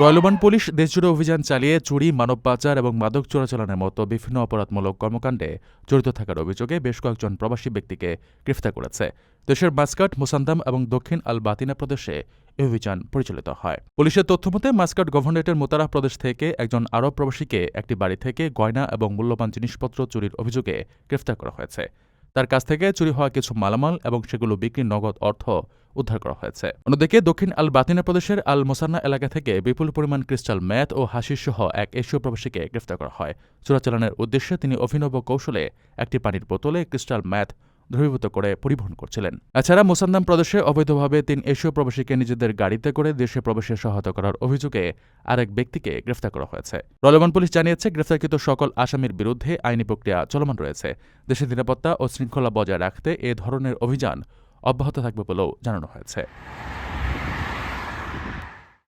রয়লবান police দেশজুড়ে অভিযান চালিয়ে চুরি, মানব পাচার এবং মাদক চোরাচালানের মতো বিভিন্ন অপরাধমূলক কর্মকাণ্ডে জড়িত থাকার অভিযোগে বেশ কয়েকজন প্রবাসী ব্যক্তিকে গ্রেফতার করেছে। দেশের মাস্কাট, মোসান্দাম এবং দক্ষিণ আল বাতিনা প্রদেশে এই অভিযান পরিচালিত হয়। পুলিশের তথ্যমতে মাস্কাট গভর্নরেটের মোতারা প্রদেশ থেকে একজন আরব প্রবাসীকে একটি বাড়ি থেকে গয়না এবং মূল্যবান জিনিসপত্র চুরির অভিযোগে গ্রেফতার করা হয়েছে। তার কাছ থেকে চুরি হওয়া কিছু মালামাল এবং সেগুলো বিক্রি নগদ অর্থ উদ্ধার করা হয়েছে। অন্যদিকে দক্ষিণ আল বাতিনা প্রদেশের আল মোসান্না এলাকা থেকে বিপুল পরিমাণ ক্রিস্টাল ম্যাথ ও হাসির সহ এক এশীয় প্রবাসীকে গ্রেফতার করা হয়। চোরাচালানের উদ্দেশ্যে তিনি অভিনব কৌশলে একটি পানির বোতলে ক্রিস্টাল ম্যাথ দ্রবীভূত করে পরিবহন করছিলেন। এছাড়া মোসান্দাম প্রদেশে অবৈধভাবে তিন এশীয় প্রবাসীকে নিজেদের গাড়িতে করে দেশে প্রবেশে সহায়তা করার অভিযোগে আরেক ব্যক্তিকে গ্রেফতার করা হয়েছে। রলেমান পুলিশ জানিয়েছে, গ্রেফতারকৃত সকল আসামির বিরুদ্ধে আইনি প্রক্রিয়া চলমান রয়েছে। দেশের নিরাপত্তা ও শৃঙ্খলা বজায় রাখতে এ ধরনের অভিযান অব্যাহত থাকবে বলেও জানানো হয়েছে।